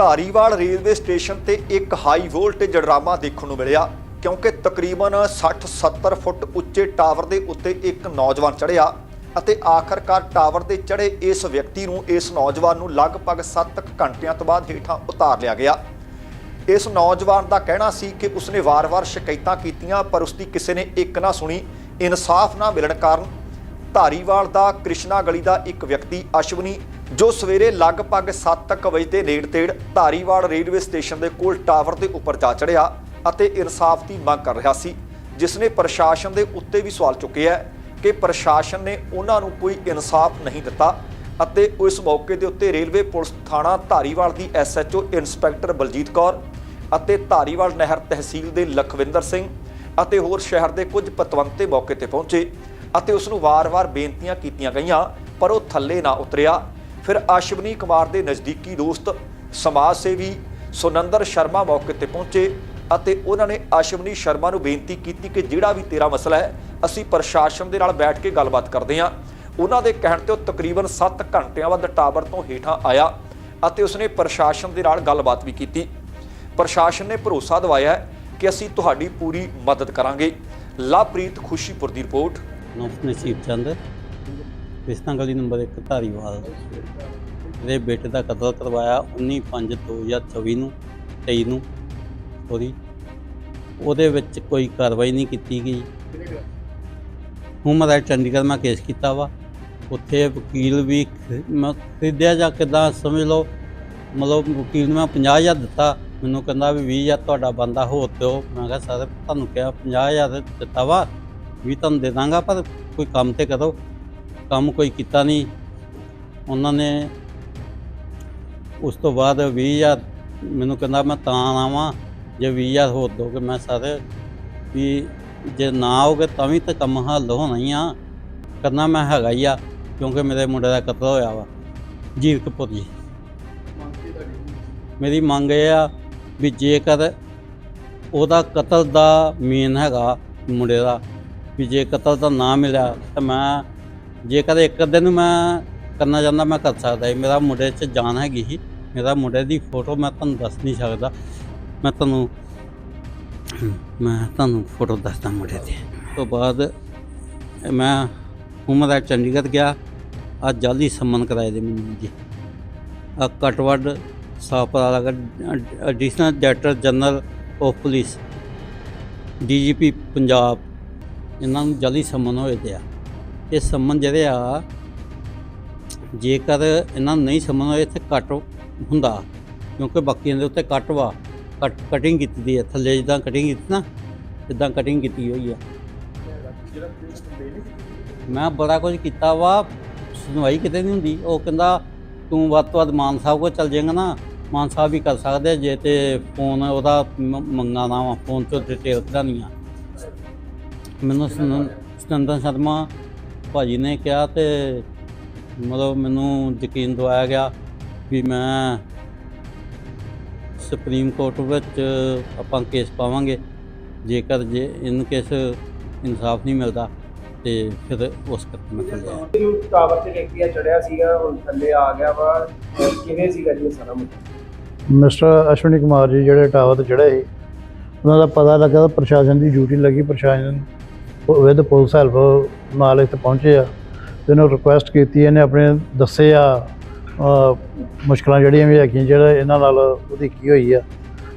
Dhariwal railway station ਤੇ ਇੱਕ high voltage drama ਦੇਖਣ ਨੂੰ ਮਿਲਿਆ, ਕਿਉਂਕਿ ਤਕਰੀਬਨ 60-70 ਫੁੱਟ ਉੱਚੇ ਟਾਵਰ ਦੇ ਉੱਤੇ ਇੱਕ ਨੌਜਵਾਨ ਚੜ੍ਹਿਆ ਅਤੇ ਆਖਰਕਾਰ ਟਾਵਰ ਤੇ ਚੜ੍ਹੇ ਇਸ ਵਿਅਕਤੀ ਨੂੰ ਇਸ ਨੌਜਵਾਨ ਨੂੰ ਲਗਭਗ 7 ਘੰਟਿਆਂ ਤੋਂ ਬਾਅਦ ਹੇਠਾਂ ਉਤਾਰ ਲਿਆ ਗਿਆ। ਇਸ ਨੌਜਵਾਨ ਦਾ ਕਹਿਣਾ ਸੀ ਕਿ ਉਸਨੇ ਵਾਰ-ਵਾਰ ਸ਼ਿਕਾਇਤਾਂ ਕੀਤੀਆਂ, ਪਰ ਉਸਦੀ ਕਿਸੇ ਨੇ ਇੱਕ ਨਾ ਸੁਣੀ। ਇਨਸਾਫ ਨਾ ਮਿਲਣ ਕਾਰਨ ਧਾਰੀਵਾਲ ਦਾ ਕ੍ਰਿਸ਼ਨਾ ਗਲੀ ਦਾ ਇੱਕ ਵਿਅਕਤੀ, ਅਸ਼ਵਨੀ ਜੋ ਸਵੇਰੇ ਲਗਭਗ 7:00 ਵਜੇ ਦੇ ਨੇੜੇ ਤੇੜ ਧਾਰੀਵਾਲ ਰੇਲਵੇ ਸਟੇਸ਼ਨ ਦੇ ਕੋਲ ਟਾਵਰ ਦੇ ਉੱਪਰ ਜਾ ਚੜ੍ਹਿਆ ਅਤੇ ਇਨਸਾਫ ਦੀ ਮੰਗ ਕਰ ਰਿਹਾ ਸੀ, ਜਿਸ ਨੇ ਪ੍ਰਸ਼ਾਸਨ ਦੇ ਉੱਤੇ ਵੀ ਸਵਾਲ ਚੁੱਕਿਆ ਹੈ ਕਿ ਪ੍ਰਸ਼ਾਸਨ ਨੇ ਉਹਨਾਂ ਨੂੰ ਕੋਈ ਇਨਸਾਫ ਨਹੀਂ ਦਿੱਤਾ ਅਤੇ ਉਸ ਮੌਕੇ ਦੇ ਉੱਤੇ ਰੇਲਵੇ ਪੁਲਿਸ ਥਾਣਾ ਧਾਰੀਵਾਲ ਦੀ ਐਸਐਚਓ ਇੰਸਪੈਕਟਰ ਬਲਜੀਤ ਕੌਰ ਅਤੇ ਧਾਰੀਵਾਲ ਨਹਿਰ ਤਹਿਸੀਲ ਦੇ ਲਖਵਿੰਦਰ ਸਿੰਘ ਅਤੇ ਹੋਰ ਸ਼ਹਿਰ ਦੇ ਕੁਝ ਪਤਵੰਤੇ ਮੌਕੇ ਤੇ ਪਹੁੰਚੇ ਅਤੇ ਉਸ ਨੂੰ ਵਾਰ-ਵਾਰ ਬੇਨਤੀਆਂ ਕੀਤੀਆਂ ਗਈਆਂ, ਪਰ ਉਹ ਥੱਲੇ ਨਾ ਉਤਰਿਆ। ਫਿਰ ਅਸ਼ਵਨੀ ਕੁਮਾਰ ਦੇ ਨਜ਼ਦੀਕੀ ਦੋਸਤ, ਸਮਾਜ ਸੇਵੀ ਸੁਨੰਦਰ ਸ਼ਰਮਾ ਮੌਕੇ ਤੇ ਪਹੁੰਚੇ ਅਤੇ ਉਹਨਾਂ ਨੇ ਅਸ਼ਵਨੀ ਸ਼ਰਮਾ ਨੂੰ ਬੇਨਤੀ ਕੀਤੀ ਕਿ ਜਿਹੜਾ ਵੀ ਤੇਰਾ ਮਸਲਾ ਹੈ, ਅਸੀਂ ਪ੍ਰਸ਼ਾਸਨ ਦੇ ਨਾਲ ਬੈਠ ਕੇ ਗੱਲਬਾਤ ਕਰਦੇ ਹਾਂ। ਉਹਨਾਂ ਦੇ ਕਹਿਣ ਤੇ ਉਹ ਤਕਰੀਬਨ 7 ਘੰਟਿਆਂ ਬਾਅਦ ਟਾਵਰ ਤੋਂ ਹੇਠਾਂ ਆਇਆ ਅਤੇ ਉਸਨੇ ਪ੍ਰਸ਼ਾਸਨ ਦੇ ਨਾਲ ਗੱਲਬਾਤ ਵੀ ਕੀਤੀ। ਪ੍ਰਸ਼ਾਸਨ ਨੇ ਭਰੋਸਾ ਦਿਵਾਇਆ ਕਿ ਅਸੀਂ ਤੁਹਾਡੀ ਪੂਰੀ ਮਦਦ ਕਰਾਂਗੇ। ਲਵਪ੍ਰੀਤ ਖੁਸ਼ੀਪੁਰ ਦੀ ਰਿਪੋਰਟ। ਨਾਮ ਨਸੀਬ ਚੰਦ। ਕ੍ਰਿਸ਼ਨਾ ਗਲੀ ਨੰਬਰ 1 ਧਾਰੀਵਾਲ ਇਹਦੇ ਬੇਟੇ ਦਾ ਕਤਲ ਕਰਵਾਇਆ 19/5/2024 ਨੂੰ 23 ਨੂੰ ਉਹਦੀ ਉਹਦੇ ਵਿੱਚ ਕੋਈ ਕਾਰਵਾਈ ਨਹੀਂ ਕੀਤੀ ਗਈ। ਹੁਣ ਮੈਂ ਚੰਡੀਗੜ੍ਹ ਮੈਂ ਕੇਸ ਕੀਤਾ ਵਾ। ਉੱਥੇ ਵਕੀਲ ਵੀ ਮੈਂ ਖਰੀਦਿਆ ਜਾਂ ਕਿੱਦਾਂ ਸਮਝ ਲਓ, ਮਤਲਬ ਵਕੀਲ ਨੂੰ ਮੈਂ 50000 ਦਿੱਤਾ। ਮੈਨੂੰ ਕਹਿੰਦਾ ਵੀ 20000 ਤੁਹਾਡਾ ਬੰਦਾ ਹੋਰ ਦਿਓ। ਮੈਂ ਕਿਹਾ, ਸਰ, ਤੁਹਾਨੂੰ ਕਿਹਾ 50000 ਦਿੱਤਾ ਵਾ ਵੀ ਤੁਹਾਨੂੰ ਦੇ ਦਾਂਗਾ, ਪਰ ਕੋਈ ਕੰਮ ਤੇ ਕਰੋ। ਕੰਮ ਕੋਈ ਕੀਤਾ ਨਹੀਂ। ਉਹਨਾਂ ਨੇ ਉਸ ਤੋਂ ਬਾਅਦ 20000 ਮੈਨੂੰ ਕਹਿੰਦਾ ਮੈਂ ਤਾਂ ਆਵਾਂ, ਜੇ 20000 ਹੋਰ ਦੋਗੇ ਮੈਂ ਸਰ ਵੀ ਜੇ ਨਾ ਆਓਗੇ ਤਾਂ ਵੀ ਤਾਂ ਕੰਮ ਹੱਲ ਹੋਣਾ ਹੀ ਆ। ਕਰਨਾ ਮੈਂ ਹੈਗਾ ਹੀ ਆ, ਕਿਉਂਕਿ ਮੇਰੇ ਮੁੰਡੇ ਦਾ ਕਤਲ ਹੋਇਆ ਵਾ ਜੀਰ ਕਪੂਰ ਜੀ। ਮੇਰੀ ਮੰਗ ਇਹ ਆ ਵੀ ਜੇਕਰ ਉਹਦਾ ਕਤਲ ਦਾ ਮੇਨ ਹੈਗਾ ਮੁੰਡੇ ਦਾ, ਵੀ ਜੇ ਕਤਲ ਦਾ ਨਾ ਮਿਲਿਆ ਤਾਂ ਮੈਂ ਜੇਕਰ ਇੱਕ ਅੱਧੇ ਨੂੰ ਮੈਂ ਕਰਨਾ ਚਾਹੁੰਦਾ, ਮੈਂ ਕਰ ਸਕਦਾ ਸੀ ਮੇਰਾ ਮੁੰਡੇ 'ਚ ਜਾਨ ਹੈਗੀ ਸੀ। ਮੇਰਾ ਮੁੰਡੇ ਦੀ ਫੋਟੋ ਮੈਂ ਤੁਹਾਨੂੰ ਦੱਸ ਨਹੀਂ ਸਕਦਾ। ਮੈਂ ਤੁਹਾਨੂੰ ਮੈਂ ਤੁਹਾਨੂੰ ਫੋਟੋ ਦੱਸਦਾ ਮੁੰਡੇ ਦੀ। ਉਸ ਤੋਂ ਬਾਅਦ ਮੈਂ ਉਮਰ ਚੰਡੀਗੜ੍ਹ ਗਿਆ। ਆ ਜਲਦੀ ਸੰਮਨ ਕਰਾਏ ਦੇ ਮੈਨੂੰ ਜੀ। ਆ ਕਟਵੜ ਸਾਪਰਾ ਲਗਾ additional director general of police DGP Punjab. ਇਹਨਾਂ ਨੂੰ ਜਲਦੀ ਸੰਮਨ ਹੋਏ ਤੇ ਆ। ਇਹ ਸੰਮਨ ਜਿਹੜੇ ਆ, ਜੇਕਰ ਇਹਨਾਂ ਨੂੰ ਨਹੀਂ ਸੰਮਨ ਹੋਏ ਤੇ ਕੱਟ ਹੁੰਦਾ, ਕਿਉਂਕਿ ਬਾਕੀਆਂ ਦੇ ਉੱਤੇ ਕੱਟ ਵਾ, ਕੱਟ ਕਟਿੰਗ ਕੀਤੀ ਦੀ ਹੈ ਥੱਲੇ ਜਿੱਦਾਂ ਕਟਿੰਗ ਕੀਤੀ ਨਾ ਇਦਾਂ ਕਟਿੰਗ ਕੀਤੀ ਹੋਈ ਆ। ਮੈਂ ਬੜਾ ਕੁਝ ਕੀਤਾ ਵਾ, ਸੁਣਵਾਈ ਕਿਤੇ ਨਹੀਂ ਹੁੰਦੀ। ਉਹ ਕਹਿੰਦਾ, ਤੂੰ ਵੱਧ ਤੋਂ ਵੱਧ ਮਾਨ ਸਾਹਿਬ ਕੋਲ ਚੱਲ ਜਾਏਗਾ ਨਾ, ਮਾਨ ਸਾਹਿਬ ਵੀ ਕਰ ਸਕਦੇ ਜੇ ਤੇ ਫੋਨ ਉਹਦਾ ਮ- ਮੰਗਾਣਾ ਵਾ ਫੋਨ ਤੋਂ ਡਿਟੇਲ ਕਢਾਉਣੀ ਆ। ਮੈਨੂੰ ਸੁਨੰ- ਸੁਨੰਦਨ ਸ਼ਰਮਾ ਭਾਜੀ ਨੇ ਕਿਹਾ ਤੇ ਮਤਲਬ ਮੈਨੂੰ ਯਕੀਨ ਦਵਾਇਆ ਗਿਆ ਵੀ ਮੈਂ ਸੁਪਰੀਮ ਕੋਰਟ ਵਿੱਚ ਆਪਾਂ ਕੇਸ ਪਾਵਾਂਗੇ। ਜੇਕਰ ਜੇ ਇਨ ਕੇਸ ਇਨਸਾਫ ਨਹੀਂ ਮਿਲਦਾ ਤੇ ਫਿਰ ਉਸ ਕਰਕੇ ਮੈਂ ਚੱਲਿਆ ਨੂੰ ਟਾਵਰ ਤੇ ਵਿਅਕਤੀ ਆ ਚੜਿਆ ਸੀਗਾ ਹੁਣ ਥੱਲੇ ਆ ਗਿਆ ਵਾ। ਕਿਵੇਂ ਸੀਗਾ ਜੀ ਸਾਰਾ ਮੁੱਦਾ? ਮਿਸਟਰ ਅਸ਼ਵਨੀ ਕੁਮਾਰ ਜੀ ਜਿਹੜੇ ਟਾਵਰ ਤੇ ਚੜ੍ਹੇ ਸੀ ਉਹਨਾਂ ਦਾ ਪਤਾ ਲੱਗਾ ਤਾਂ ਪ੍ਰਸ਼ਾਸਨ ਦੀ ਡਿਊਟੀ ਲੱਗੀ ਪ੍ਰਸ਼ਾਸਨ ਵਿਦ ਪੁਲਿਸ ਹੈਲਪ ਨਾਲ ਇੱਥੇ ਪਹੁੰਚੇ ਆ। ਤੇ ਇਹਨੂੰ ਰਿਕੁਐਸਟ ਕੀਤੀ ਇਹਨੇ ਆਪਣੇ ਦੱਸੇ ਆ ਮੁਸ਼ਕਲਾਂ ਜਿਹੜੀਆਂ ਵੀ ਹੈਗੀਆਂ ਜਿਹੜਾ ਇਹਨਾਂ ਨਾਲ ਉਹਦੀ ਕੀ ਹੋਈ ਆ।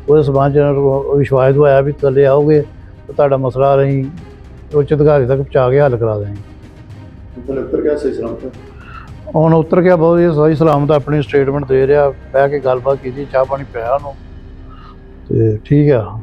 ਉਹਦੇ ਸਬੰਧ ਚ ਵਿਸ਼ਵਾਸ ਦਵਾਇਆ ਵੀ ਥੱਲੇ ਆਓਗੇ ਤਾਂ ਤੁਹਾਡਾ ਮਸਲਾ ਅਸੀਂ ਉੱਚ ਅਧਿਕਾਰੀ ਤੱਕ ਪਹੁੰਚਾ ਕੇ ਹੱਲ ਕਰਾ ਦੇਵਾਂਗੇ। ਉੱਪਰ ਉੱਤਰ ਗਿਆ ਸਹੀ ਸਲਾਮਤ? ਹੁਣ ਉਤਰ ਗਿਆ ਬਹੁਤ ਹੀ ਸਹੀ ਸਲਾਮਤ ਆਪਣੀ ਸਟੇਟਮੈਂਟ ਦੇ ਰਿਹਾ ਬਹਿ ਕੇ ਗੱਲਬਾਤ ਕੀਤੀ ਚਾਹ ਪਾਣੀ ਪਿਆ ਉਹਨੂੰ। ਤੇ ਠੀਕ ਆ।